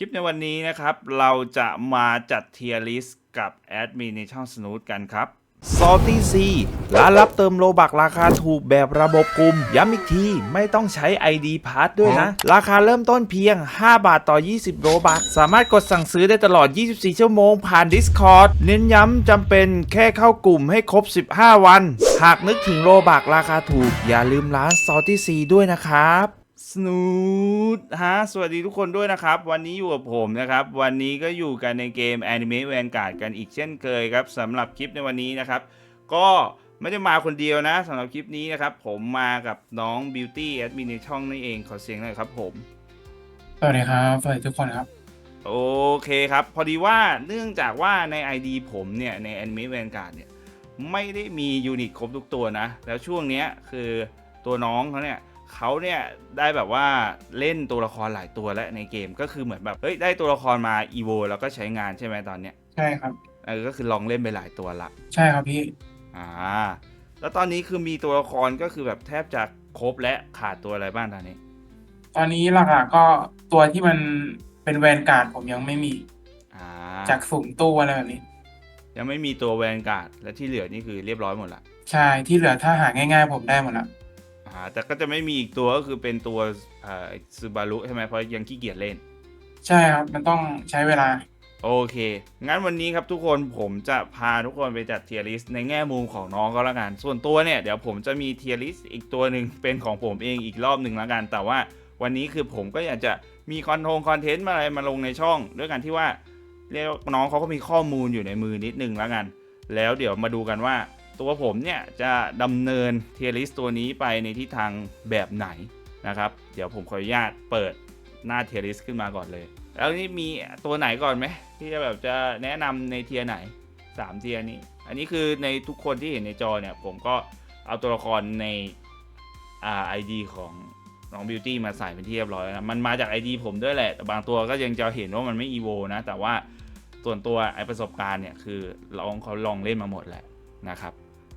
คลิปในวันนี้นะครับ เราจะมาจัดเทียร์ลิสต์กับแอดมินในช่องสนุดกันครับ Salty C ร้านรับเติมโลบักราคาถูกแบบระบบกลุ่ม ย้ำอีกที ไม่ต้องใช้ ID p a s s ด้วยนะ ราคาเริ่มต้นเพียง 5 บาทต่อ 20 โลบัก สามารถกดสั่งซื้อได้ตลอด 24 ชั่วโมงผ่าน Discord เน้นย้ำจำเป็นแค่เข้ากลุ่มให้ครบ 15 วัน หากนึกถึงโลบักราคาถูก อย่าลืมร้าน Salty C ด้วยนะครับ สนูดฮะสวัสดีทุกคนด้วยนะครับ วันนี้อยู่กับผมนะครับ วันนี้ก็อยู่กันในเกม Anime Vanguard กันอีกเช่นเคยครับสำหรับคลิปในวันนี้นะครับ ก็ไม่ได้มาคนเดียวนะสำหรับคลิปนี้นะครับ ผมมากับน้อง Beauty แอดมินในช่องนี่เองขอเสียงหน่อยครับผม สวัสดีครับสวัสดีทุกคนครับ โอเคครับ พอดีว่าเนื่องจากว่าใน ID ผมเนี่ย ใน Anime Vanguard เนี่ย ไม่ได้มียูนิตครบทุกตัวนะ แล้วช่วงเนี้ยคือตัวน้องเขาเนี่ย เขาเนี่ยได้แบบว่าเล่นตัวละครหลายตัวแล้วในเกมก็คือเหมือนแบบเฮ้ยได้ตัวละครมาอีโวแล้วก็ใช้งานใช่ไหมตอนเนี้ยใช่ครับเออก็คือลองเล่นไปหลายตัวละ ใช่ครับพี่อ่าแล้วตอนนี้คือมีตัวละครก็คือแบบแทบจะครบและขาดตัวอะไรบ้างตอนนี้ ตอนนี้หลักๆก็ตัวที่มันเป็นแวนการ์ดผมยังไม่มีอ่าจากสุ่มตู้อะไรแบบนี้ ยังไม่มีตัวแวนการ์ดและที่เหลือนี่คือเรียบร้อยหมดละใช่ที่เหลือถ้าหาง่ายๆ ผมได้หมดละ อ่าแต่ก็จะไม่มีอีกตัวก็คือเป็นตัวอ่าซูบารุใช่ไหมเพราะยังขี้เกียจเล่น ใช่ครับ มันต้องใช้เวลา โอเค งั้นวันนี้ครับทุกคนผมจะพาทุกคนไปจัดเทียร์ลิสต์ในแง่มุมของน้องก็แล้วกัน ส่วนตัวเนี่ยเดี๋ยวผมจะมีเทียร์ลิสต์อีกตัวหนึ่งเป็นของผมเองอีกรอบหนึ่งแล้วกัน แต่ว่าวันนี้คือผมก็อยากจะมีคอนโทงคอนเทนต์มาอะไรมาลงในช่อง ด้วยกันที่ว่าเรียกว่าน้องเขาก็มีข้อมูลอยู่ในมือนิดนึงแล้วกัน แล้วเดี๋ยวมาดูกันว่า ตัวผมเนี่ยจะดำเนินเทียร์ลิสตัวนี้ไปในทิศทางแบบไหนนะครับ เดี๋ยวผมขออนุญาตเปิดหน้าเทียร์ลิสขึ้นมาก่อนเลย แล้วนี่มีตัวไหนก่อนไหมที่จะแบบจะแนะนำในเทียไหนสามเทียนี้ อันนี้คือในทุกคนที่เห็นในจอเนี่ย ผมก็เอาตัวละครในอ่าไอดีของน้องบิวตี้มาใส่เป็นที่เรียบร้อยแล้วนะ มันมาจาก ID ผมด้วยแหละ แต่บางตัวก็ยังจะเห็นว่ามันไม่อีโวนะ แต่ว่าส่วนตัวไอประสบการณ์เนี่ยคือลองเขาลองเล่นมาหมดแหละนะครับ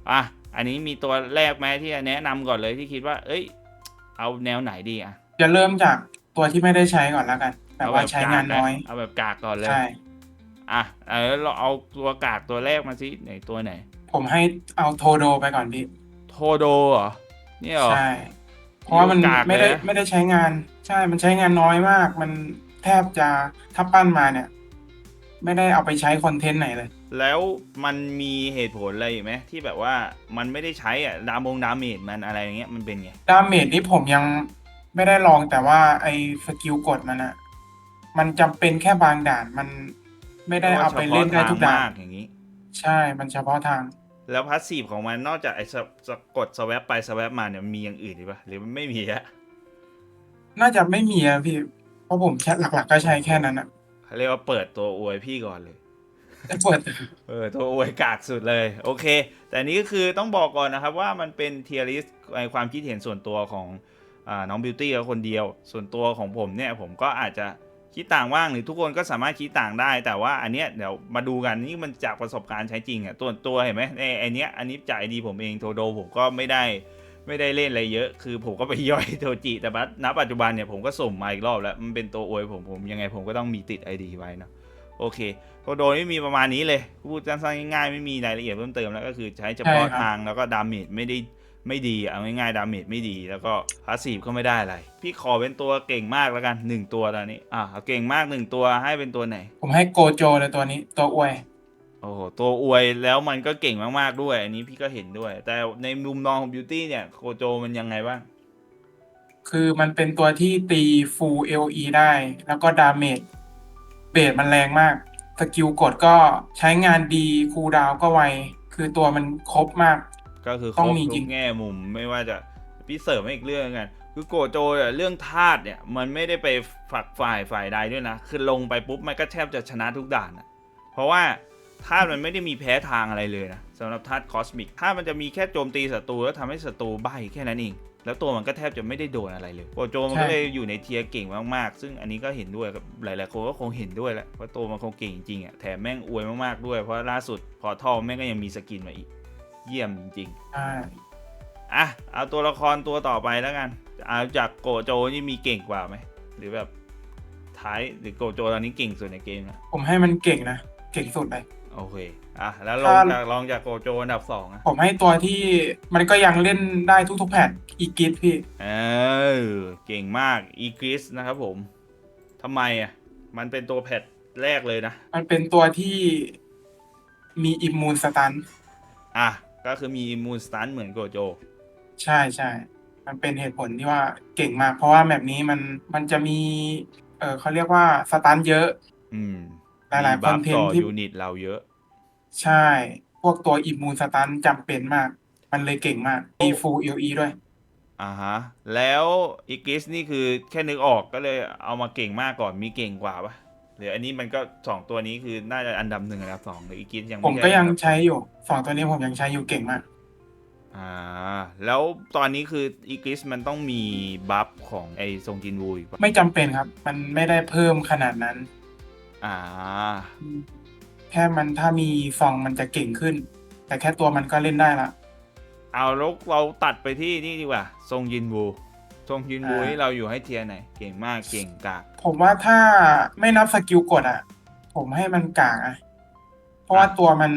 อะอันนี้มีตัวแรกไหมที่จะแนะนำก่อนเลยที่คิดว่า เอ้ย เอาแนวไหนดีอะจะเริ่มจากตัวที่ไม่ได้ใช้ก่อนแล้วกันแต่ว่าใช้งานน้อยเอาแบบกากก่อนเลยใช่อะเออเราเอาตัวกากตัวแรกมาสิไหนตัวไหน ผมให้เอาโทโดไปก่อนพี่โทโดเหรอเนี่ยเหรอ ใช่เพราะว่ามันกากเลยไม่ได้นะไม่ได้ใช้งาน ใช่มันใช้งานน้อยมาก มันแทบจะถ้าปั้นมาเนี่ย ไม่ได้เอาไปใช้คอนเทนต์ไหนเลย แล้วมันมีเหตุผลอะไรอีกไหมที่แบบว่ามันไม่ได้ใช้อะดามงดาเมจมันอะไรอย่างเงี้ยมันเป็นไงดาเมจนี่ผมยังไม่ได้ลองแต่ว่าไอ้สกิลกดมันอะมันจำเป็นแค่บางด่านมันไม่ได้เอาไปเล่นได้ทุกด่ามานอย่างนี้ ใช่มันเฉพาะทาง แล้วพาสซีฟของมันนอกจากไอ้สะสะกดสวปไปสวปมาเนี่ยมันมีอย่างอื่นหรือเปล่าหรือมันไม่มีอะน่าจะไม่มีอะพี่ เพราะผมแค่หลัก ๆ ก็ใช้แค่นั้นอะ เขาเรียกว่าเปิดตัวอวยพี่ก่อนเลยแต่เปิดเออตัวอวยกากสุดเลย โอเค แต่อันนี้ก็คือต้องบอกก่อนนะครับว่ามันเป็นเทียริสในความคิดเห็นส่วนตัวของอาน้องบิวตี้คนเดียว ส่วนตัวของผมเนี่ยผมก็อาจจะคิดต่างว่างหรือทุกคนก็สามารถคิดต่างได้ แต่ว่าอันเนี้ยเดี๋ยวมาดูกันนี่มันจากประสบการณ์ใช้จริงอะตัวตัวเห็นไหมในไอเนี้ยอันนี้จากไอดีผมเองโทโดผมก็ไม่ได้ ไม่ได้เล่นอะไรเยอะ คือผมก็ไปย่อยโทจิ แต่ว่าณปัจจุบันเนี่ยผมก็ส่งมาอีกรอบแล้ว มันเป็นตัวอวยผมผมยังไงผมก็ต้องมีติด ID ไว้เนาะโอเคโทโดนี่มีประมาณนี้เลย พูดสั้นๆง่ายๆไม่มีรายละเอียดเพิ่มเติมแล้วก็คือใช้เฉพาะใช่ครับทางแล้วก็ดาเมจไม่ได้ไม่ดีเอาง่ายๆดาเมจไม่ดีแล้วก็พาสซีฟก็ไม่ได้อะไร พี่ขอเป็นตัวเก่งมากแล้วกันหนึ่งตัวตอนนี้อะเอาเก่งมากหนึ่งตัวให้เป็นตัวไหน ผมให้โกโจเลยตัวนี้ตัวอวย โอ้โหตัวอวยแล้วมันก็เก่งมากๆด้วย อันนี้พี่ก็เห็นด้วย แต่ในมุมมองของบิวตี้เนี่ยโคโจมันยังไงบ้าง คือมันเป็นตัวที่ตีฟูล LE ได้ แล้วก็ดาเมจเบสมันแรงมาก สกิลกดก็ใช้งานดีคูลดาวน์ก็ไว คือตัวมันครบมาก ก็คือคต้รองบมีจทุริกงแง่มุมไม่ว่าจะพี่เสริมให้อีกเรื่องกันคือโกโจเนี่ยเรื่องธาตุเนี่ยมันไม่ได้ไปฝักฝ่ายฝ่ายใดด้วยนะ คือลงไปปุ๊บมันก็แทบจะชนะทุกด่านอะเพราะว่า ธาตุมันไม่ได้มีแพ้ทางอะไรเลยนะสำหรับธาตุคอสมิกธาตุมันจะมีแค่โจมตีศัตรูแล้วทำให้ศัตรูใบแค่นั้นเองแล้วตัวมันก็แทบจะไม่ได้โดนอะไรเลยโกโจมันก็ใช่เลยอยู่ในเทียร์เก่งมากๆ ซึ่งอันนี้ก็เห็นด้วยกับหลายๆคนก็คงเห็นด้วยแหละเพราะตัวมันคงเก่งจริงๆอะแถมแม่งอวยมากๆด้วย เพราะล่าสุดพอท่อแม่งก็ยังมีสกินมาอีก เยี่ยมจริงๆใช่อะเอาตัวละครตัวต่อไปแล้วกันเอาจากโกโจนี่มีเก่งกว่าไหมหรือแบบท้ายหรือโกโจตอนนี้เก่งสุดในเกมนะผมให้มันเก่งนะเก่งสุดเลย โอเค อะ แล้วลองถ้าจากลองจากโกโจอันดับสองอะผมให้ตัวที่มันก็ยังเล่นได้ทุกๆแพทอีกิทพี่ เออ เก่งมากอีกริสนะครับผมทำไมอะ มันเป็นตัวแพทแรกเลยนะ มันเป็นตัวที่มีอิมมูนสตัน อะ ก็คือมีมูนสตันเหมือนโกโจ ใช่ใช่ มันเป็นเหตุผลที่ว่าเก่งมาก เพราะว่าแบบนี้มันมันจะมี เออเขาเรียกว่าสตันเยอะ อืม หลายๆมีบัฟคอนเทนต์ต่อที่ ยูนิตเราเยอะ ใช่ พวกตัวอิมมูนสตันจำเป็นมาก มันเลยเก่งมากมีฟูลเอลีด้วย อ่าฮะ แล้วอีกริสนี่คือแค่นึกออกก็เลยเอามาเก่งมากก่อนมีเก่งกว่าปะหรืออันนี้มันก็สองตัวนี้คือน่าจะอันดับหนึ่งอันดับสองหรืออีกริสยังผมไใช่ก็ยังอันดับใช้อยู่สองตัวนี้ผมยังใช้อยู่เก่งมาก อ่า แล้วตอนนี้คืออีกริสมันต้องมีบัฟของไอซงจินวูอีกปะไม่จำเป็นครับ มันไม่ได้เพิ่มขนาดนั้น อ่า แค่มันถ้ามีซองมันจะเก่งขึ้น แต่แค่ตัวมันก็เล่นได้ละ เอาแล้วเราตัดไปที่นี่ดีกว่า ทรงยินวูทรงยินวูอ่า นี่เราอยู่ให้เทียร์ไหน เก่งมากเก่งกาก ผมว่าถ้าไม่นับสกิลกดอะ ผมให้มันกากอะเพราะว่าตัวมัน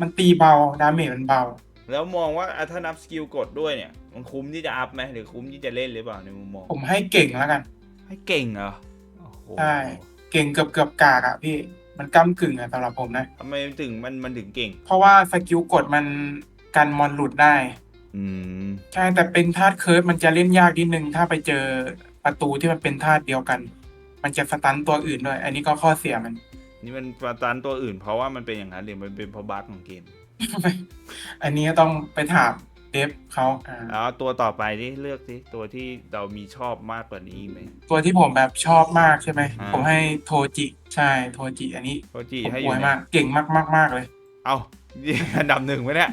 มันตีเบา ดาเมจมันเบา แล้วมองว่าอะถ้านับสกิลกดด้วยเนี่ย มันคุ้มที่จะอัพไหมหรือคุ้มที่จะเล่นหรือเปล่าในมุมมอง ผมให้เก่งแล้วกัน ให้เก่งเหรอโอ้โหใช่ เก่งเกือบเกือบกากอะพี่มันก้ากึ่งอะสำหรับผมนะ ทำไมถึงมันมันถึงเก่ง เพราะว่าสกิลกดมันกันมอนหลุดได้ อืม ใช่แต่เป็นธาตุเคิร์ฟมันจะเล่นยากนิดนึง ถ้าไปเจอประตูที่มันเป็นธาตุเดียวกัน มันจะสตันตัวอื่นด้วย อันนี้ก็ข้อเสียมัน นี่มันประตันตัวอื่นเพราะว่ามันเป็นอย่างนั้นหรือมันเป็นเพราะบั๊กของเกม อันนี้ก็ต้องไปถาม เดฟเขาอ่าแล้วตัวต่อไปที่เลือกสิตัวที่เรามีชอบมากกว่านี้ไหม ตัวที่ผมแบบชอบมากใช่ไหม อ่า ผมให้โทจิใช่โทจิอันนี้โทจิผมให้อป่ยู่วยไหนมากเก่งมากมากมากเลย เอ้านี่อันดับหนึ่งไหมเนี่ย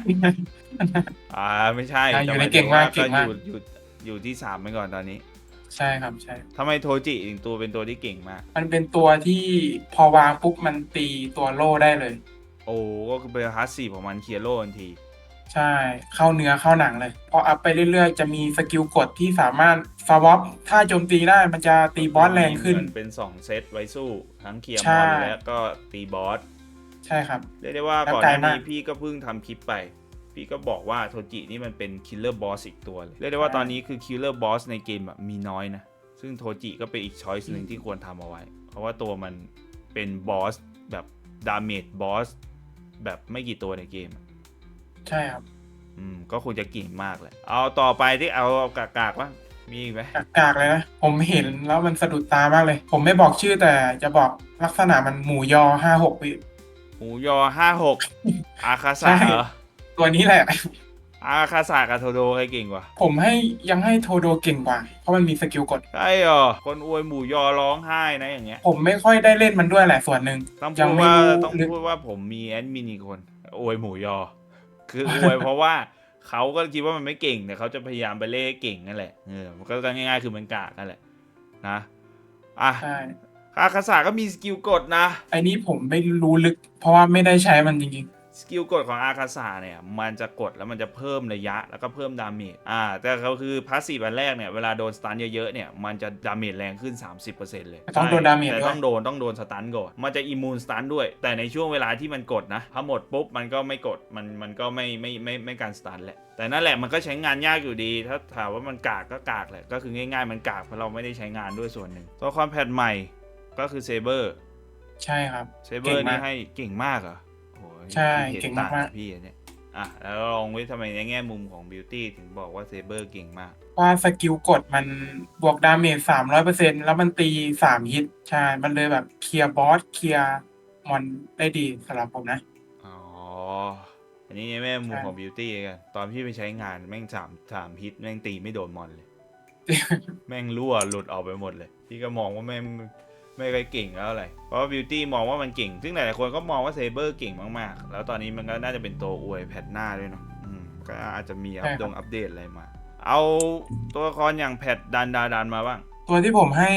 อ่าไม่ใช่อ่าอยู่ในแต่หยเก่งมากถึว่เก่งมาก อยู่อยู่อยู่ที่สามไปก่อนตอนนี้ใช่ครับใช่ ทำไมโทจิถึงตัวเป็นตัวที่เก่งมาก มันเป็นตัวที่พอวางปุ๊บมันตีตัวโล่ได้เลย โอ้ก็คือเป็นฮัสซีของมันเคลียร์โลทันที ใช่ เข้าเนื้อเข้าหนังเลย พออัพไปเรื่อยๆ จะมีสกิลกดที่สามารถสวอปถ้าโจมตีได้มันจะตีบอสแรงขึ้นเหมือเป็น 2 เซตไว้สู้ทั้งเคลียร์ใช่มอนและก็ตีบอส ใช่ครับเรียกได้ว่าแล้วก่อนหไกลน้านี้มากพี่ก็เพิ่งทำคลิปไป พี่ก็บอกว่าโทจินี่มันเป็นคิลเลอร์บอสอีกตัวเลยเรียกได้ว่าตอนนี้คือคิลเลอร์บอสในเกมแบบมีน้อยนะ ซึ่งโทจิก็เป็นอีกช้อยส์หนึ่งที่ควรทำเอาไว้ เพราะว่าตัวมันเป็นบอสแบบดาเมจบอสแบบไม่กี่ตัวในเกมอะ ใช่ครับอืมก็คงจะเก่งมากเลยเอาต่อไปที่เอากากากๆบ้างมีอีกไหมกากๆเลยนะ ผมเห็นแล้วมันสะดุดตามากเลย ผมไม่บอกชื่อแต่จะบอกลักษณะมันหมูยอห้าหกพี่ หมูยอห้าหกอาคาใช่ สะเหรอตัวนี้แหละ อาคาสะกับโทโดใครเก่งกว่าผมให้ยังให้โทโดเก่งกว่า เพราะมันมีสกิลกด ใช่เหรอคนอวยหมูยอร้องไห้นะอย่างเงี้ย ผมไม่ค่อยได้เล่นมันด้วยแหละส่วนหนึ่ง ต้องยัพูดไม่ว่ารู้ต้องลึก พูดว่าผมมีแอดมินอีกคนอวยหมูยอ คืออวยเพราะว่าเขาก็คิดว่ามันไม่เก่งแต่เขาจะพยายามไปเล่เก่งนั่นแหละเออมันก็ง่ายๆคือมันกากนั่นแหละนะอะใช่อาคาสะก็มีสกิลกดนะไอ้นี้ผมไม่รู้ลึก เพราะว่าไม่ได้ใช้มันจริง สกิลกดของอาคาสะเนี่ยมันจะกดแล้วมันจะเพิ่มระยะแล้วก็เพิ่มดาเมจอ่าแต่เขาคือพาสซีฟอันแรกเนี่ยเวลาโดนสตันเยอะๆเนี่ยมันจะดาเมจแรงขึ้น 30%เลยต้องโดนดาเมจแต่ด้วยต้องโดนต้องโดนสตันก่อนมันจะอิมมูนสตันด้วย แต่ในช่วงเวลาที่มันกดนะถ้าหมดปุ๊บมันก็ไม่กดมันมันก็ไม่ไม่ไม่ไม่การสตันแหละแต่นั่นแหละมันก็ใช้งานยากอยู่ดี ถ้าถามว่ามันกากก็กากแหละก็คือง่ายๆ มันกากเพราะเราไม่ได้ใช้งานด้วยส่วนหนึ่งตัวความแพทใหม่ก็คือเซเบอร์ๆใช่ครับเซเบอร์เก่งมากนี่ให้เก่งมากเหรอโอ้ย ใช่พี่ห็นเก่งต่มากๆบพี่อันเนี่ยอะแล้วลองไว้ทำไมในแง่มุมของบิวตี้ถึงบอกว่าเซเบอร์เก่งมาก ว่าสกิลกดมันบวกดาเมจสามร้อยเปอร์เซ็นแล้วมันตีสามฮิตใช่ มันเลยแบบเคลียร์บอสเคลียร์มอนได้ดีสำหรับผมนะ อ๋อ อันนี้ในแง่มุมใช่ของบิวตี้กันตอนพี่ไปใช้งานแม่งสามสามฮิตแม่งตีไม่โดนมอนเลย แม่งรั่วหลุดออกไปหมดเลย พี่ก็มองว่าแม่ง ไม่ค่อยเก่งแล้วอะไร เพราะว่าบิวตี้มองว่ามันเก่ง ซึ่งหลายๆคนก็มองว่าเซเบอร์เก่งมากๆ แล้วตอนนี้มันก็น่าจะเป็นตัวอวยแพทหน้าด้วยเนาะอืมก็อาจจะมีอัปใช่ครับดงอัปเดตอะไรมา เอาตัวละครอย่างแพทดันดาดันมาบ้าง ตัวที่ผมให้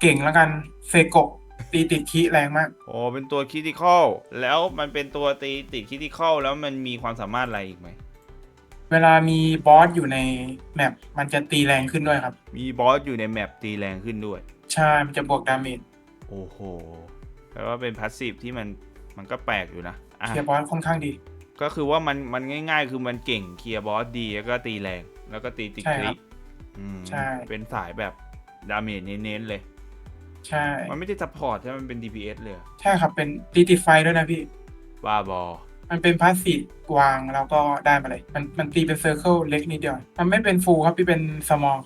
เก่งแล้วกันเซโกะตีติดคีแรงมาก โอ้เป็นตัวคิติคอลแล้วมันเป็นตัวตีติดคิติคอลแล้วมันมีความสามารถอะไรอีกไหม เวลามีบอสอยู่ในแมปมันจะตีแรงขึ้นด้วยครับ มีบอสอยู่ในแมปตีแรงขึ้นด้วย ใช่ มันจะบวกดาเมจ โอ้โหแปลว่าเป็นพาสซีฟที่มันมันก็แปลกอยู่นะอะเคลียร์บอสค่อนข้างดี ก็คือว่ามันมันง่าย ๆ คือมันเก่งเคลียร์บอสดีแล้วก็ตีแรง แล้วก็ตีติดใช่คคลิรับกอืมใช่ เป็นสายแบบดาเมจเน้นๆเลย ใช่ มันไม่ได้ซัพพอร์ตใช่ไหมมันเป็น DPS เลยเหรอใช่ครับ เป็นตีติดไฟด้วยนะพี่บ้าบอ มันเป็นพาสซีฟวางแล้วก็ได้มาเลย มันมันตีเป็นเซอร์เคิลเล็กนิดเดียว มันไม่เป็นฟูลครับพี่เป็นสมอล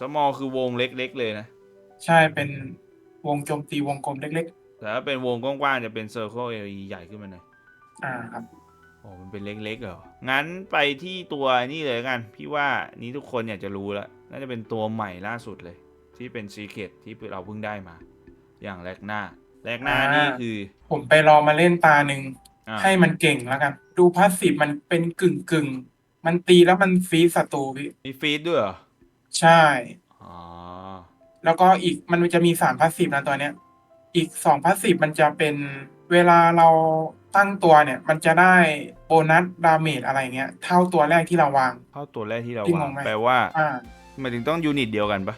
สมอลคือวงเล็กๆเลยนะ ใช่เป็น วงโจมตีวงกลมเล็ก แต่ถ้าเป็นวงกว้างๆจะเป็นเซอร์เคิลเอใหญ่ขึ้นมาหน่อยๆ อ่าครับ โอ้มันเป็นเล็กๆเหรอ งั้นไปที่ตัวนี่เลยกัน พี่ว่านี้ทุกคนอยากจะรู้แล้ว น่าจะเป็นตัวใหม่ล่าสุดเลย ที่เป็นซีเค t ที่เราเพิ่งได้มา อย่างแรกหน้าแรกหน้าอ่านี่ นี่คือผมไปลองมาเล่นตาหนึ่งอ่าให้มันเก่งแล้วกัน ดูพาสซีฟมันเป็นกึ่งกึ่งๆ มันตีแล้วมันฟีดศัตรูพี่ มีฟีดด้วยเหรอ ใช่ อ๋อ แล้วก็อีกมันจะมีสามพาสซีฟนะตัวเนี้ย อีกสองพาสซีฟมันจะเป็นเวลาเราตั้งตัวเนี่ย มันจะได้โบนัสดาเมจอะไรเงี้ย เท่าตัวแรกที่เราวางเข้าตัวแรกที่เราพี่วางงงไหม แปลว่าอ่าหมายถึงต้องยูนิตเดียวกันปะ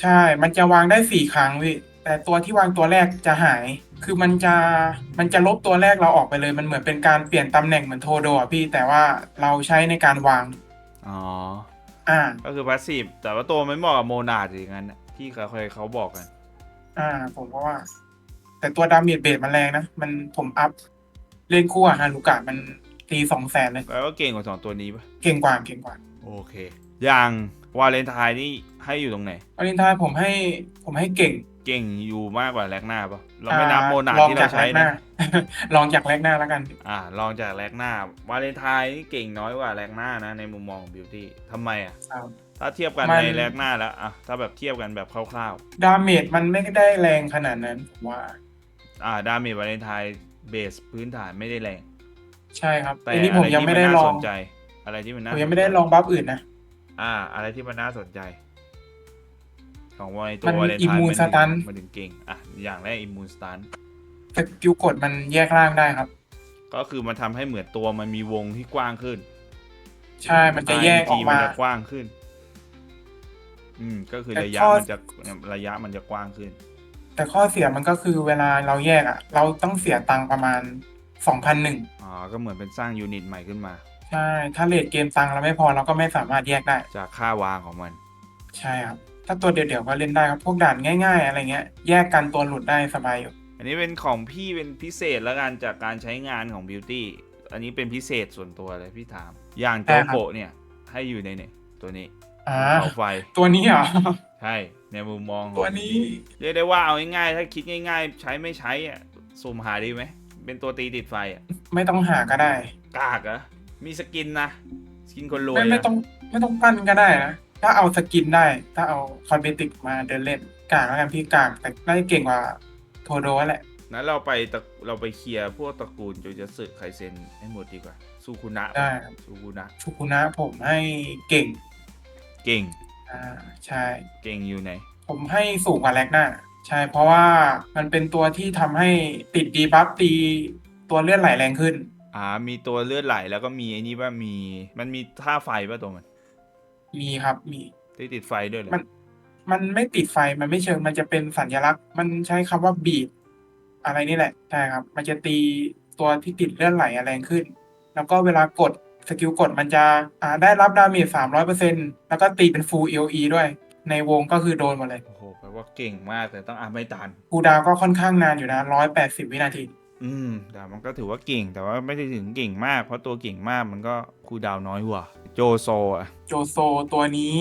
ใช่ มันจะวางได้สี่ครั้งพี่แต่ตัวที่วางตัวแรกจะหาย คือมันจะ มันจะลบตัวแรกเราออกไปเลย มันเหมือนเป็นการเปลี่ยนตำแหน่งเหมือนโทโดอะพี่ แต่ว่าเราใช้ในการวาง อ๋อ อ่า ก็คือพาสซีฟแต่ว่าตัวไม่เหมาะกับโมนาดอย่างนั้นน่ะ ที่เขาเคยเขาบอกกัน อ่า ผมก็ว่า แต่ตัวดาเมจเบสมันแรงนะ มันผมอัพ เล่นคู่กับฮารุกะมันตีสองแสนเลยแปลว่าเก่งกว่าสองตัวนี้ปะเก่งกว่าเก่งกว่า โอเค อย่างวาเลนไทน์นี่ให้อยู่ตรงไหนวาเลนไทน์ผมให้ผมให้เก่ง เก่งอยู่มากกว่าแลกหน้าปะเราไม่นับอ่โมนาดลองที่จาเรากใช้แรกหน้านะลองจากแรกหน้าแล้วกัน อ่า ลองจากแลกหน้าวาเลนไทน์นี่เก่งน้อยกว่าแลกหน้านะในมุมมองของบิวตี้ทำไมอะครับ ถ้าเทียบกันมัน ในแลกหน้าแล้วอะถ้าแบบเทียบกันแบบคร่าวดาเมจมันไม่ได้แรงขนาดนั้นผมว่า ๆอ่าดาเมจวาเลนไทน์เบสพื้นฐานไม่ได้แรง ใช่ครับแต่อันนี้อะผมไรยังที่ไม่มันได้น่าลอสงนใจ อะไรที่มันน่าผมยังไม่สนใจได้ลองบัฟอื่นนะ อ่า อะไรที่มันน่าสนใจ ของวาเลนมันตัววาเลนไทน์ immune มันถึง stun มันถึงเก่งอะอย่างแรกอิมมูนสตันสกิลกดมันแยกล่างได้ครับ ก็คือมันทำให้เหมือนตัวมันมีวงที่กว้างขึ้นใช่มันจะแยกออก RNG มา นจะกว้างขึ้น อืม ก็คือแต่ระยะข้อ มันจะระยะมันจะกว้างขึ้น แต่ข้อเสียมันก็คือเวลาเราแยกอะเราต้องเสียตังค์ประมาณสองพันหนึ่งอ๋อ ก็เหมือนเป็นสร้างยูนิตใหม่ขึ้นมา ใช่ ถ้าเลทเกมตังค์เราไม่พอเราก็ไม่สามารถแยกได้ จากค่าวางของมัน ใช่ครับ ถ้าตัวเดี่ยวๆก็เล่นได้ครับ พวกด่านง่าย ๆ อะไรเงี้ย แยกกันตัวหลุดได้สบายอยู่ อันนี้เป็นของพี่เป็นพิเศษแล้วกันจากการใช้งานของบิวตี้ อันนี้เป็นพิเศษส่วนตัวเลยพี่ถาม อย่างโจได้ครับโกะเนี่ย ให้อยู่ในเนี่ยตัวนี้ อ่าเสาไฟตัวนี้เหรอ ใช่ในมุมมองของตัวนี้ เรียกได้ว่าเอาง่ายๆถ้าคิดง่าย ๆ ใช้ไม่ใช้อะสุ่มหาดีไหมเป็นตัวตีติดไฟอะไม่ต้องหาก็ได้ กากเหรอะมีสกินนะสกินคนรวยไม่ไม่อะต้องไม่ต้องปั้นก็ได้นะ ถ้าเอาสกินได้ ถ้าเอาคอนเบติกมาเดินเล่นกากแล้วกันพี่กากแต่ได้เก่งกว่าโทโดแหละ นั้นเราไปตะเราไปเคลียร์พวกตระกูลโจจะสึไคเซนให้หมดดีกว่า ซูคุนะได้ครับ ซูคุนะ ชุกุนะผมให้เก่ง เก่ง อ่าใช่ เก่งอยู่ไหน ผมให้สูงกว่าแลกหน้า ใช่ เพราะว่ามันเป็นตัวที่ทำให้ติดดีบัฟตีตัวเลือดไหลแรงขึ้น อ่า มีตัวเลือดไหลแล้วก็มีไอ้นี่ว่ามี มันมีท่าไฟป่ะตัวมันมีครับมี ที่ติดไฟด้วยเหรอมัน มันไม่ติดไฟมันไม่เชิงมันจะเป็นสัญลักษณ์ มันใช้คำว่าบีดอะไรนี่แหละ ใช่ครับ มันจะตีตัวที่ติดเลือดไหลแรงขึ้น แล้วก็เวลากด สกิลกดมันจะอ่าได้รับดาเมจสามร้อยเปอร์เซ็นแล้วก็ตีเป็นฟูลเอลีด้วย ในวงก็คือโดนหมดเลยโอ้โหแปลว่าเก่งมากแต่ต้องอ่านไม่ทัน คูลดาวน์ก็ค่อนข้างนานอยู่นะร้อยแปดสิบวินาที อืมแต่มันก็ถือว่าเก่งแต่ว่าไม่ได้ถึงเก่งมาก เพราะตัวเก่งมากมันก็คูลดาวน์น้อยกว่าโจโซอะโจโซตัวนี้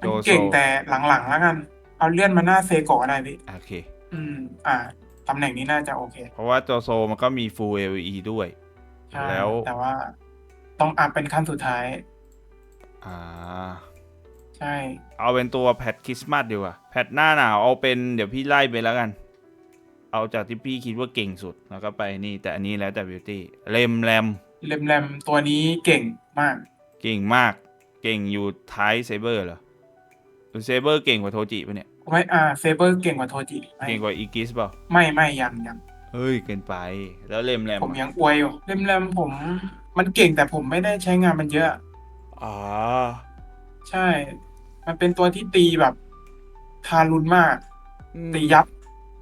มันโจโซเก่งแต่หลังๆแล้วกัน เอาเลื่อนมาหน้าเซโกะก็ได้พี่ โอเค อืม อ่าตำแหน่งนี้น่าจะโอเคเพราะว่าโจโซมันก็มี full LE ด้วย ใช่แล้ว แต่ว่า ต้องอัพเป็นขั้นสุดท้าย อ่า ใช่ เอาเป็นตัวแพทคริสต์มาสดีกว่าแพทหน้าหนาวเอาเป็นเดี๋ยวพี่ไล่ไปแล้วกัน เอาจากที่พี่คิดว่าเก่งสุดแล้วก็ไปนี่ แต่อันนี้แล้วแต่บิวตี้เลมแรมเลมแรมตัวนี้เก่งมาก เก่งมาก เก่งอยู่ท้ายเซเบอร์เหรอหรือเซเบอร์เก่งกว่าโทจิปะเนี่ยผมว่าอ่าเซเบอร์เก่งกว่าโทจิไม่เก่งกว่าอีกิสเปล่าไม่ไม่ยังยังเฮ้ยเกินไป แล้วเลมแรมผมอะยังอวยอยู่เลมแรมผม มันเก่งแต่ผมไม่ได้ใช้งานมันเยอะ อ๋อ ใช่ มันเป็นตัวที่ตีแบบ ทารุณมาก อืม ตียับ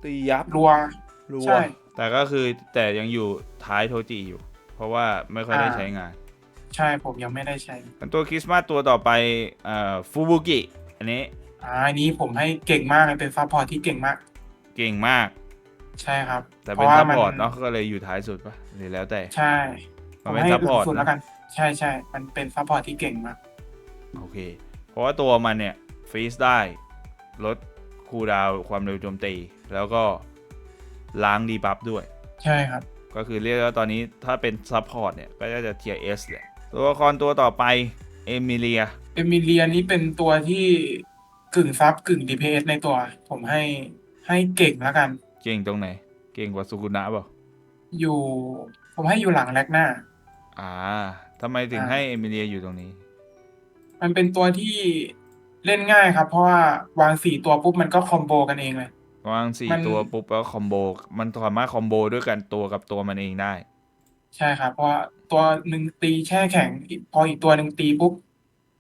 ตียับรัว รัวใช่แต่ก็คือแต่ยังอยู่ท้ายโทจิอยู่ เพราะว่าไม่ค่อยได้อ่า ใช้งานใช่ผมยังไม่ได้ใช้ตัวคริสต์มาสตัวต่อไปเอ่อฟูบุกิอันนี้อ่าอันนี้ผมให้เก่งมากเลยเป็นซัพพอร์ตที่เก่งมาก เก่งมาก ใช่ครับแต่เป็นพราะซัว่าพพอร์ตเนาะก็เลยอยู่ท้ายสุดปะหรือแล้วแต่ ใช่ มันผมเป็นให้ซัพพอร์ตสุดๆนะแล้วกันใช่ใช่ มันเป็นซัพพอร์ตที่เก่งมาก โอเค เพราะว่าตัวมันเนี่ยฟรีซได้ลดคูลดาวน์ความเร็วโจมตี แล้วก็ล้างดีบัฟด้วย ใช่ครับ ก็คือเรียกว่าตอนนี้ถ้าเป็นซัพพอร์ตเนี่ย ก็จะเทียร์เอสแหละตัวละครตัวต่อไป เอมิเลีย เอมิเลียนี่เป็นตัวที่กึ่งซับกึ่ง DPS ในตัว ผมให้ให้เก่งแล้วกัน เก่งตรงไหน เก่งกว่าสุกุนะเปล่าอยู่ ผมให้อยู่หลังแลกหน้า อ่าทำไมถึงอ่าให้เอมิเลียอยู่ตรงนี้ มันเป็นตัวที่เล่นง่ายครับ เพราะว่าวางสี่ตัวปุ๊บมันก็คอมโบกันเองเลย วางสี่มัน ตัวปุ๊บแล้วคอมโบ มันสามารถคอมโบด้วยกันตัวกับตัวมันเองได้ ใช่ครับ เพราะว่าตัวหนึ่งตีแช่แข็งอีกพออีกตัวหนึ่งตีปุ๊บ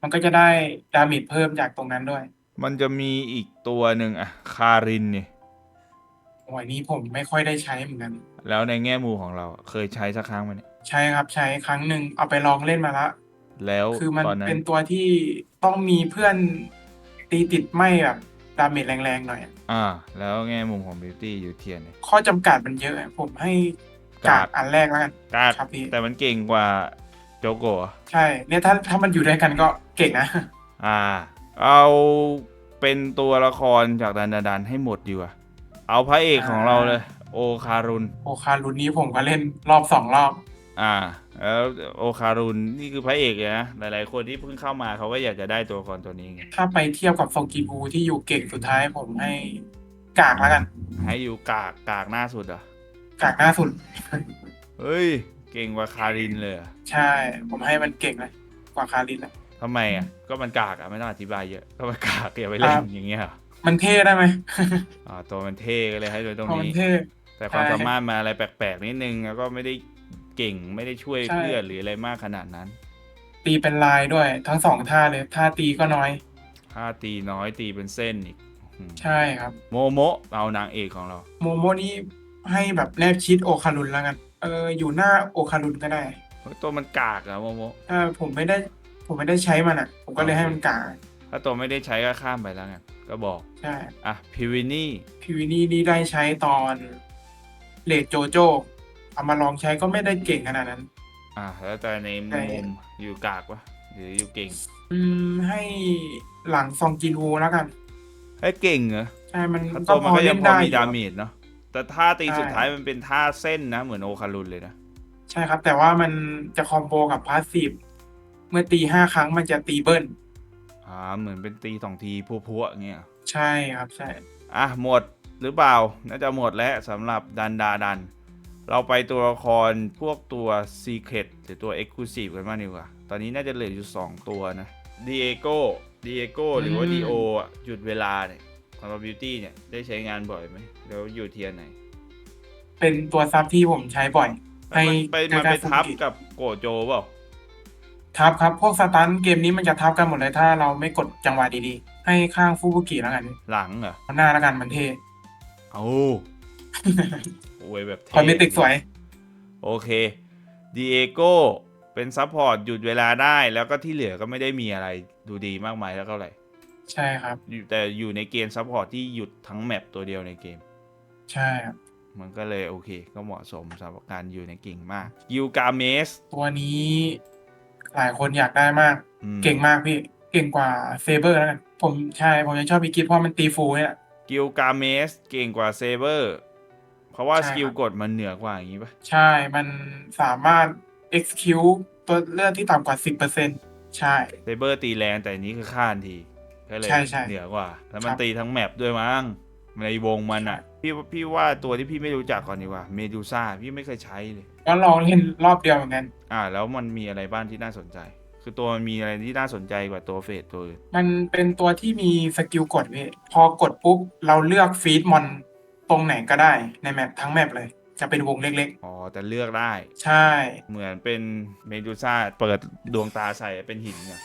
มันก็จะได้ดาเมจเพิ่มจากตรงนั้นด้วยมันจะมีอีกตัวหนึ่งอะคารินเนี่ยโอ้ยนี้ผมไม่ค่อยได้ใช้เหมือนกัน แล้วในแง่มุมของเราอะเคยใช้สักครั้งไหมเนี่ย ใช้ครับใช้ครั้งหนึ่งเอาไปลองเล่นมาละ แล้วคือมันตอนนั้นเป็นตัวที่ต้องมีเพื่อนตีติดไม่แบบดาเมจแรงๆหน่อยอ่า แล้วแง่มุมของบิวตี้อยู่เทียนเนี่ยข้อจำกัดมันเยอะผมให้กากากอันแรกแล้วกันกากครับพี่ แต่มันเก่งกว่าโจโกะอะใช่ เนี่ยถ้าถ้ามันอยู่ด้วยกันก็เก่งนะ อ่า เอาเป็นตัวละครจากดันดาดันให้หมดดีกว่า เอาพระเอกของเราเลย โอคารุน โอคารุนนี้ผมก็เล่นรอบสองรอบ อ่าแล้วโอคารุนนี่คือพระเอกเลยนะหลายๆ คนที่เพิ่งเข้ามาเขาก็อยากจะได้ตัวละครตัวนี้ไงถ้าไปเทียบกับโซกิบูที่อยู่เก่งสุดท้ายผมให้กากแล้วกัน ให้อยู่กากกากหน้าสุดเหรอะกากหน้าสุด เฮ้ย เก่งกว่าคารินเลยเหรอใช่ ผมให้มันเก่งเลยกว่าคารินอะ ทำไมอะก็มันกากอะไม่ต้องอธิบายเยอะก็มันกากอย่าไปเล่ครันบอย่างเงี้ยเหรอมันเท่ได้ไหมอ่าตัวมันเท่ก็เลยให้ด้วยตรงเพราะมันนี้ เท่ แต่ความใช่ สามารถมาอะไรแปลกๆนิดนึงแล้วก็ไม่ได้ เก่งไม่ได้ช่วยใช่ เพื่อนหรืออะไรมากขนาดนั้นตีเป็นลายด้วย ทั้งสองท่าเลยท่าตีก็น้อย ถ้าตีน้อยตีเป็นเส้นอีกอืมใช่ครับ โมโมะเอานางเอกของเรา โมโมนี่ให้แบบแนบชิดโอคารุนแล้วกัน เอออยู่หน้าโอคารุนก็ได้ เฮ้ยตัวมันกากอะโมโมะถ้าผมไม่ได้ผมไม่ได้ใช้มันอะ ผมก็เลยให้มันกากถ้าตัวไม่ได้ใช้ก็ข้ามไปแล้วไงก็บอกใช่อะพิวินี่พีวีนี่นี่ได้ใช้ตอนเลดโจโจ เอามาลองใช้ก็ไม่ได้เก่งขนาดนั้น อะแล้วแต่ในใช่มุมอยู่กากวะหรืออยู่เก่งอืมให้หลังซองจินวูแล้วกันให้เก่งเหรอใช่มันถ้าก็ตัวพมันอก็ยัเล่งนพอได้มีอยู่ดาเมจเนาะแต่ท่าตีใช่สุดท้ายมันเป็นท่าเส้นนะ เหมือนโอคารุนเลยนะ ใช่ครับ แต่ว่ามันจะคอมโบกับพาสซีฟเมื่อตีห้าครั้งมันจะตีเบิ้ลอ่าเหมือนเป็นตีสองทีพัวๆอย่างเงี้ยใช่ครับใช่ อะหมดหรือเปล่า น่าจะหมดแล้วสำหรับดันดาดัน เราไปตัวละครพวกตัว Secret หรือตัว Exclusive กันมากดีกว่า ตอนนี้น่าจะเหลืออยู่ 2 ตัวนะดีเอโก้ดีเอโก้หรือว่าดีโออะหยุดเวลาเนี่ยสำหรับบิวตี้เนี่ย ได้ใช้งานบ่อยไหมแล้วอยู่เทียร์ไหน เป็นตัวซับที่ผมใช้บ่อยให้มันไปมันไปใกล้ๆทับฟูกิกับโกโจเปล่าทับครับ พวกสตันเกมนี้มันจะทับกันหมดเลยถ้าเราไม่กดจังหวะดีๆ ให้ข้างฟูบุกิแล้วกัน หลังเหรอเอาหน้าแล้วกันมันเท่เอา โอ้ยแบบคอยไม่ติดสวย โอเคดีเอโก้เป็นซัพพอร์ตหยุดเวลาได้ แล้วก็ที่เหลือก็ไม่ได้มีอะไรดูดีมากมายแล้วเท่าไหร่ใช่ครับ อยู่แต่อยู่ในเกมซัพพอร์ตที่หยุดทั้งแมปตัวเดียวในเกม ใช่ครับ มันก็เลยโอเค ก็เหมาะสมสำหรับการอยู่ในเก่งมากยูกาเมส ตัวนี้หลายคนอยากได้มาก อืม เก่งมากพี่ เก่งกว่าเซเบอร์แล้วกันผมใช่ผมจะชอบอีกิฟเพราะมันตีฟูเนี่ยกิลกาเมสเก่งกว่าเซเบอร์เพ ราะว่าใช่สครับกิลกดมันเหนือกว่าอย่างนี้ปะใช่ มันสามารถ execute ตัวเลือดที่ต่ำกว่า 10%ใช่เซเบอร์ตีแรงแต่อันนี้คือฆ่าทันทีก็เลยใช่ใช่เหนือกว่า แล้วมันครับ ตีทั้งแมปด้วยมั้งในวงมันอะ พี่พี่ว่าตัวที่พี่ไม่รู้จักก่อนดีกว่าเมดูซ่าพี่ไม่เคยใช้เลย ก็ลองเล่นรอบเดียวเหมือนกัน อ่า แล้วมันมีอะไรบ้างที่น่าสนใจ คือตัวมันมีอะไรที่น่าสนใจกว่าตัวเฟสตัวอื่นมันเป็นตัวที่มีสกิลกดพี่พอกดปุ๊บ เราเลือกฟีดมอน ตรงไหนก็ได้ในแมปทั้งแมปเลย จะเป็นวงเล็กอ๋อแต่เลือกได้ ๆ ใช่ เหมือนเป็นเมดูซ่าเปิดดวงตาใส่เป็นหินเนี่ย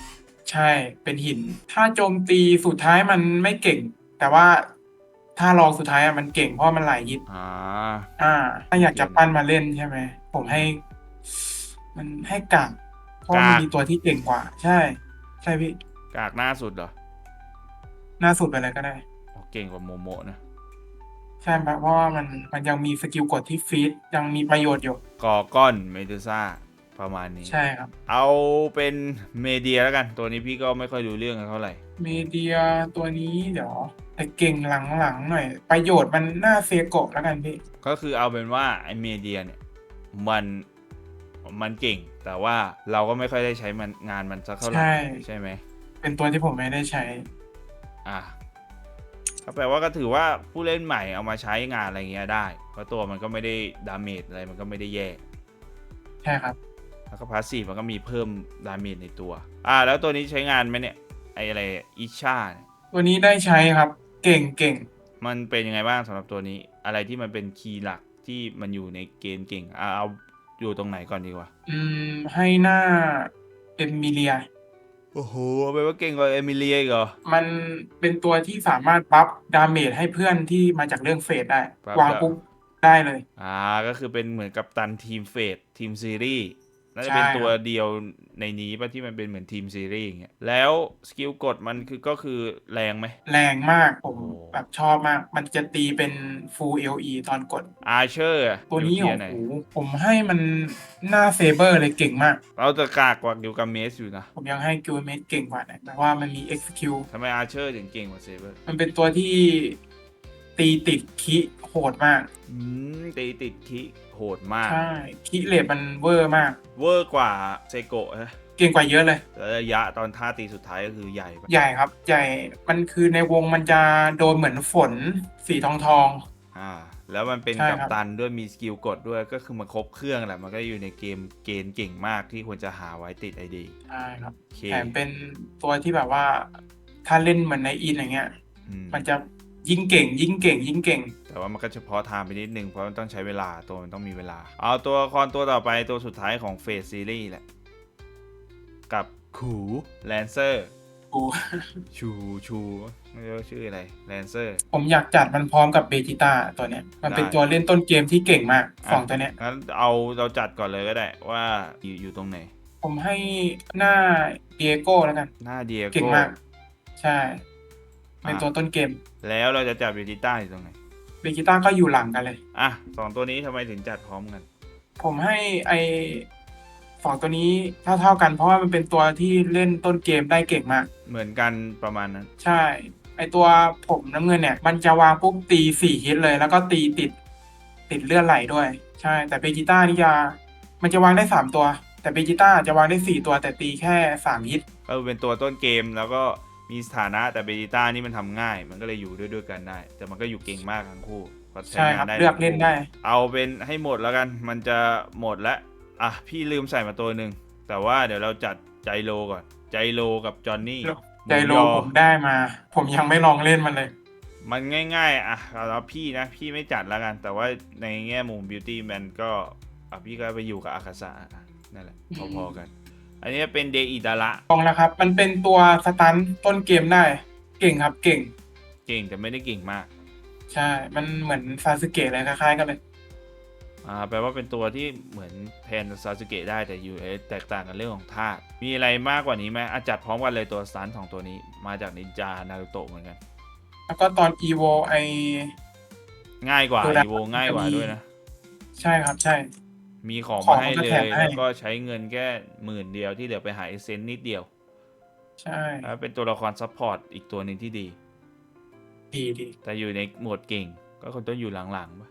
ใช่เป็นหิน ถ้าโจมตีสุดท้ายมันไม่เก่ง แต่ว่าถ้ารองสุดท้ายอะมันเก่งเพราะมันหลายฮิต อ่าอ่า ถ้าอยากจะปั้นมาเล่นใช่ไหม ผมให้ มันให้กากเพราะมันกากมีตัวที่เก่งกว่า ใช่ ใช่พี่กากหน้าสุดเหรอหน้าสุดไปเลยก็ได้ อ๋อเก่งกว่าโมโมะนะ ใช่ครับเพราะว่ามันมันยังมีสกิลกดที่ฟีดยังมีประโยชน์อยู่กอก้อนเมดูซ่าประมาณนี้ ใช่ครับ เอาเป็นเมเดียแล้วกัน ตัวนี้พี่ก็ไม่ค่อยรู้เรื่องเท่าไหร่ เมเดียตัวนี้เดี๋ยวแต่เก่งหลังๆหน่อย ประโยชน์มันน่าเซโกะแล้วกันพี่ ก็คือเอาเป็นว่าไอเมเดียเนี่ยมันมันเก่ง แต่ว่าเราก็ไม่ค่อยได้ใช้มันงานมันสักเท่าไหร่ใช่ใช่ไหม เป็นตัวที่ผมไม่ได้ใช้ อะ ก็แปลว่าก็ถือว่าผู้เล่นใหม่เอามาใช้งานอะไรเงี้ยได้ เพราะตัวมันก็ไม่ได้ดาเมจอะไรมันก็ไม่ได้แย่ ใช่ครับ แล้วก็พาสซีฟมันก็มีเพิ่มดาเมจในตัว อ่า แล้วตัวนี้ใช้งานไหมเนี่ย ไออะไรอิชาเนี่ยตัวนี้ได้ใช้ครับ เก่งเก่งมันเป็นยังไงบ้างสำหรับตัวนี้ อะไรที่มันเป็นคีย์หลักที่มันอยู่ในเกณฑ์เก่งอะเอาอยู่ตรงไหนก่อนดีกว่า อืมให้หน้าเอมิเลีย โอ้โหเอาไปนว่าเก่งกว่าเอมิเลียอีกเหรอ มันเป็นตัวที่สามารถบัฟดาเมจให้เพื่อนที่มาจากเรื่องเฟดได้บัฟวางปุ๊บได้เลย อ่า ก็คือเป็นเหมือนกับตันทีมเฟสทีมซีรีส์ น่าจะเป็นใช่ตัวเดียวในนี้ป่ะที่มันเป็นเหมือนทีมซีรีส์อย่างเงี้ยแล้วสกิลกดมันคือก็คือแรงไหม แรงมากผมโอ้แบบชอบมาก มันจะตีเป็น full LE ตอนกดอาร์เชอร์ตัวนี้อยู่โอ้เทียร์ไหนโหผมให้มันหน้าเซเบอร์เลยเก่งมาก เราจะกากกว่ากิลกาเมสอยู่นะ ผมยังให้กิลเมดเก่งกว่านะแต่ว่ามันมี execute ทำไมอาร์เชอร์ถึงเก่งกว่าเซเบอร์มันเป็นตัวที่ตีติดคิ โหดมาก อืมตีติดคิโหดมาก ใช่คิเลทมันเวอร์มาก เวอร์กว่าเซโกะฮะเก่งกว่าเยอะเลยแล้วระยะตอนท่าตีสุดท้ายก็คือใหญ่ปะใหญ่ครับ ใหญ่ มันคือในวงมันจะโดนเหมือนฝนสีทองทองอ่า แล้วมันเป็นใช่กัปครับตันด้วยมีสกิลกดด้วยก็คือมันครบเครื่องแหละ มันก็อยู่ในเกมเกณฑ์เก่งมากที่ควรจะหาไว้ติดไอดีๆใช่ครับโอเคแถมเป็นตัวที่แบบว่า ถ้าเล่นเหมือนในอินอย่างเงี้ยอืมมันจะ ยิ่งเก่ง ยิ่งเก่ง ยิ่งเก่ง แต่ว่ามันก็เฉพาะทางไปนิดนึงเพราะมันต้องใช้เวลาตัวมันต้องมีเวลา เอาตัวละครตัวต่อไปตัวสุดท้ายของเฟสซีรีส์แหละ กับขูแลนเซอร์กูชูชูไม่รู้ว่าชื่ออะไรแลนเซอร์ ผมอยากจัดมันพร้อมกับเบจิต้าตัวเนี้ย มันเป็นได้ ตัวเล่นต้นเกมที่เก่งมากสองตัวเนี้ย งั้นเอาเราจัดก่อนเลยก็ได้ว่าอยู่อยู่ตรงไหน ผมให้หน้าเดียโก้แล้วกัน หน้าเดียเก่งโก้มาก ใช่ เป็นตัวต้นเกม แล้วเราจะจับเบจิต้าอยู่ตรงไหนเบจิต้าก็อยู่หลังกันเลย อะสองตัวนี้ทำไมถึงจัดพร้อมกัน ผมให้ไอสองตัวนี้เท่าเท่าๆกัน เพราะว่ามันเป็นตัวที่เล่นต้นเกมได้เก่งมาก เหมือนกันประมาณนั้น ใช่ ไอตัวผมน้ำเงินเนี่ย มันจะวางปุ๊บตีสี่ฮิตเลย แล้วก็ตีติด ติดเลือดไหลด้วย ใช่ แต่เบจิต้านี่จะมันจะวางได้สามตัว แต่เบจิต้าจะวางได้สี่ตัวแต่ตีแค่สามฮิตก็เป็นตัวต้นเกมแล้วก็ มีสถานะแต่เบจิต้านี่มันทำง่าย มันก็เลยอยู่ด้วยด้วยกันได้ แต่มันก็อยู่เก่งมากทั้งคู่เพาะใช่ครับงานเลือกเล่นได้ เอาเป็นให้หมดแล้วกัน มันจะหมดแล้วอะพี่ลืมใส่มาตัวหนึ่งแต่ว่าเดี๋ยวเราจัดใจโลก่อนใจโลกับจอห์นนี่ใจโลหมูยอ ผมได้มา ผมยังไม่ลองเล่นมันเลย มันง่ายๆ อะเราพี่นะ พี่ไม่จัดแล้วกัน แต่ว่าในแง่มุมบิวตี้แมนก็อะพี่ก็ไปอยู่กับอาคาสะอะนั่นแหละอืมพอๆกัน อันนี้เป็นเดอิดาระลองแล้วครับ มันเป็นตัวสตันต้นเกมได้ เก่งครับเก่ง เก่งแต่ไม่ได้เก่งมาก ใช่ มันเหมือนซาสึเกะเลยคล้ายๆกันเลย อ่าแปลว่าเป็นตัวที่เหมือนแทนซาสึเกะได้แต่อยู่แตกต่างกันเรื่องของธาตุมีอะไรมากกว่านี้ไหมอาจัดพร้อมกันเลยตัวสตันของตัวนี้มาจากนินจานารูโตะเหมือนกัน แล้วก็ตอนอีโวไอง่ายกว่าตัวดำอีโวง่ายกว่าด้วยนะ ใช่ครับใช่ มีของของมาให้มันก็เลแถมยให้ แล้วก็ใช้เงินแค่หมื่นเดียวที่เหลือไปหาเอเซนนิดเดียวใช่แล้วเป็นตัวละครซัพพอร์ตอีกตัวหนึ่งที่ดี ดีดีแต่อยู่ในโหมดเก่ง ก็คนต้องอยู่หลังๆปะ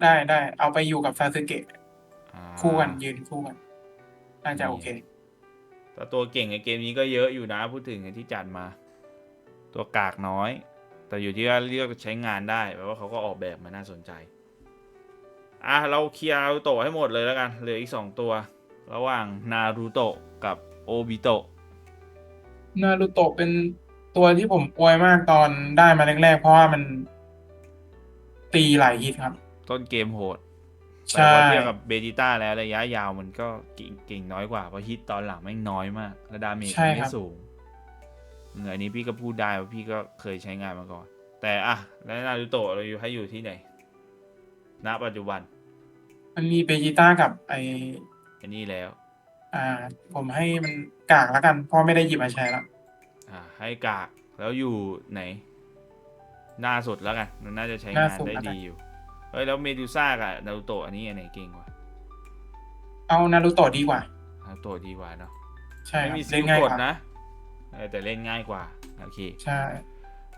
ได้ได้เอาไปอยู่กับซาสึเกะอ่าคู่กันยืนคู่กันน่าจะโอเค แต่ตัวเก่งในเกมนี้ก็เยอะอยู่นะพูดถึงไอ้ที่จัดมา ตัวกากน้อย แต่อยู่ที่ว่าเลือกใช้งานได้แปลว่าเขาก็ออกแบบมาน่าสนใจ อะเราเคลียร์นารูโตะให้หมดเลยแล้วกันเหลืออีก2ตัว ระหว่างนารูโตะกับโอบิโตะนารูโตะเป็นตัวที่ผมอวยมากตอนได้มาแรกๆ เพราะว่ามันตีหลายฮิตครับ ต้นเกมโหดใช่แต่พอเทียบกับเบจิต้าแล้วระยะยาวมันก็เก่งเก่งน้อยกว่า เพราะฮิตตอนหลังแม่งน้อยมาก และดาเมจใช่มันครัไม่บ สูงเอออันนี้พี่ก็พูดได้ว่าพี่ก็เคยใช้งานมาก่อน แต่อะแล้วนารูโตะเราอยู่ให้อยู่ที่ไหน ณปัจจุบัน มันมีเบจิต้ากับไออันนี้แล้ว อ่า ผมให้มันกากแล้วกันเพราะไม่ได้หยิบมาใช้แล้วอ่า ให้กากแล้วอยู่ไหน หน้าสุดแล้วกันมันน่าจะใช้หน้างานสุดได้แล้วกันดีอยู่ เฮ้ย แล้วเมดูซ่ากับนารูโตะอันนี้อันไหนเก่งกว่าเอานารูโตะดีกว่านารูโตะดีกว่าเนาะใช่ไม่ครับมีสเล่กินลง่ายกกดว่านะเออแต่เล่นง่ายกว่า โอเค ใช่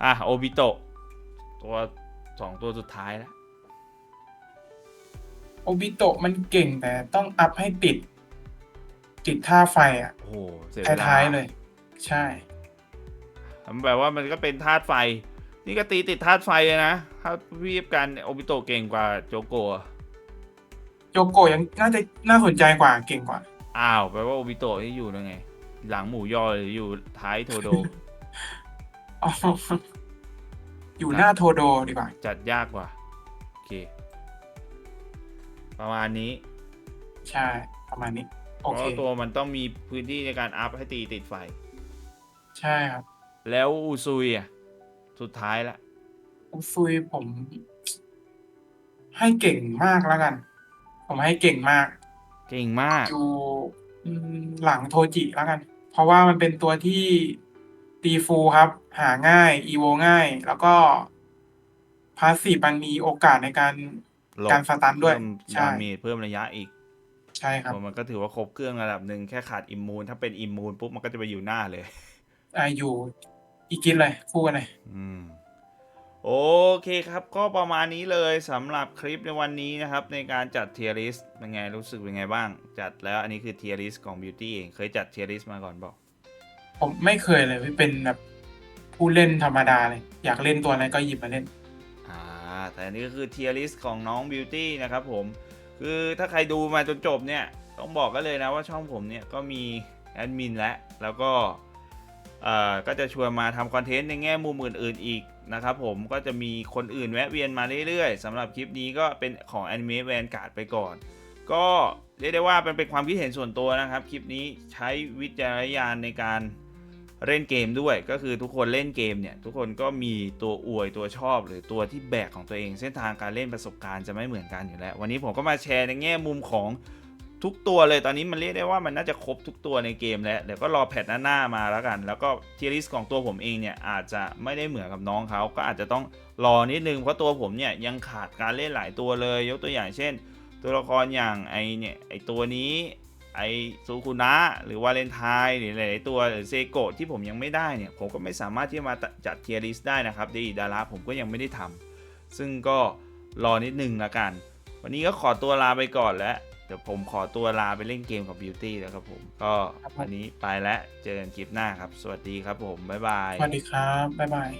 อะ โอบิโตะตัวสองตัวสุดท้ายแล้ว โอบิโตะมันเก่งแต่ต้องอัพให้ติด ติดท่าไฟอะโอ้โหเสียเวลาท้ายๆเลย ใช่ มันแปลว่ามันก็เป็นธาตุไฟ นี่ก็ตีติดธาตุไฟเลยนะถ้าพี่กันโอบิโตะเก่งกว่าโจโกะโยโกะยังน่าจะน่าสนใจกว่าเก่งกว่า อ้าวแปลว่าโอบิโตะที่อยู่ยังไง หลังหมูยอหรืออยู่ท้ายโทโด อ๋ออยู่หน้าโทโดดีกว่า จัดยากกว่าโอเค ประมาณนี้ ใช่ ประมาณนี้ เพโอราะเคว่าตัวมันต้องมีพื้นที่ในการอัพให้ตีติดไฟ ใช่ครับแล้วอูซุยอะ สุดท้ายละอุซุยผม ให้เก่งมากแล้วกัน ผมให้เก่งมาก เก่งมาก อยู่อืมหลังโทจิแล้วกัน เพราะว่ามันเป็นตัวที่ตีฟูลครับ หาง่าย อีโวง่าย แล้วก็พาสซีฟมันมีโอกาสในการ ลบการสตันด้วยเพิ่มใช่ ดาเมจเพิ่มระยะอีกใช่ครับมันก็ถือว่าครบเครื่องระดับหนึ่งแค่ขาดอิมมูนถ้าเป็นอิมมูนปุ๊บมันก็จะไปอยู่หน้าเลย อ่าอยู่อีกินเลยคู่กันเลย อืมโอเคครับก็ประมาณนี้เลยสำหรับคลิปในวันนี้นะครับ ในการจัดเทียริสเป็นไงรู้สึกเป็นไงบ้าง จัดแล้วอันนี้คือเทียริสของ Beauty เองเคยจัดเทียริสมาก่อนบอกผมไม่เคยเลยเป็นแบบผู้เล่นธรรมดาเลย อยากเล่นตัวอะไรก็หยิบมาเล่นอ่า แต่อันนี้ก็คือเทียริสของน้อง Beauty นะครับผม คือถ้าใครดูมาจนจบเนี่ย ต้องบอกกันเลยนะว่าช่องผมเนี่ยก็มีแอดมินและ แล้วก็เอ่อก็จะชวนมาทำคอนเทนต์ในแง่มุมอื่นๆอีกนะครับผมก็จะมีคนอื่นแวะเวียนมาเรื่อยๆสำหรับคลิปนี้ก็เป็นของ Anime Vanguard ไปก่อน ก็เรียกได้ว่าเป็นเป็นความคิดเห็นส่วนตัวนะครับ คลิปนี้ใช้วิจารณญาณในการ เล่นเกมด้วยก็คือทุกคนเล่นเกมเนี่ย ทุกคนก็มีตัวอวยตัวชอบ หรือตัวที่แบกของตัวเอง เส้นทางการเล่นประสบการณ์จะไม่เหมือนกันอยู่แล้ว วันนี้ผมก็มาแชร์ในแง่มุมของทุกตัวเลยตอนนี้มันเรียกได้ว่ามันน่าจะครบทุกตัวในเกมแล้วเดี๋ยวก็รอแพทหน้ามาแล้วกัน แล้วก็เทียริสของตัวผมเองเนี่ยอาจจะไม่ได้เหมือนกับน้องเขาก็อาจจะต้องรอนิดนึงเพราะตัวผมเนี่ยยังขาดการเล่นหลายตัวเลย ยกตัวอย่างเช่น ตัวละครอย่างไอเนี่ยไอตัวนี้ ไอซูคุนะหรือวาเลนไทน์หรือหลายๆตัวหรือเซโกะที่ผมยังไม่ได้เนี่ย ผมก็ไม่สามารถที่จะมาจัดเทียริสได้นะครับดีดาราผมก็ยังไม่ได้ทำซึ่งก็รอนิดนึงละกัน วันนี้ก็ขอตัวลาไปก่อนแล้วเดี๋ยวผมขอตัวลาไปเล่นเกมกับ Beauty แล้วครับผม ก็ครับผมวันนี้ไปแล้วเจอกันคลิปหน้าครับ สวัสดีครับผมบ๊ายบายสวัสดีครับบ๊ายบาย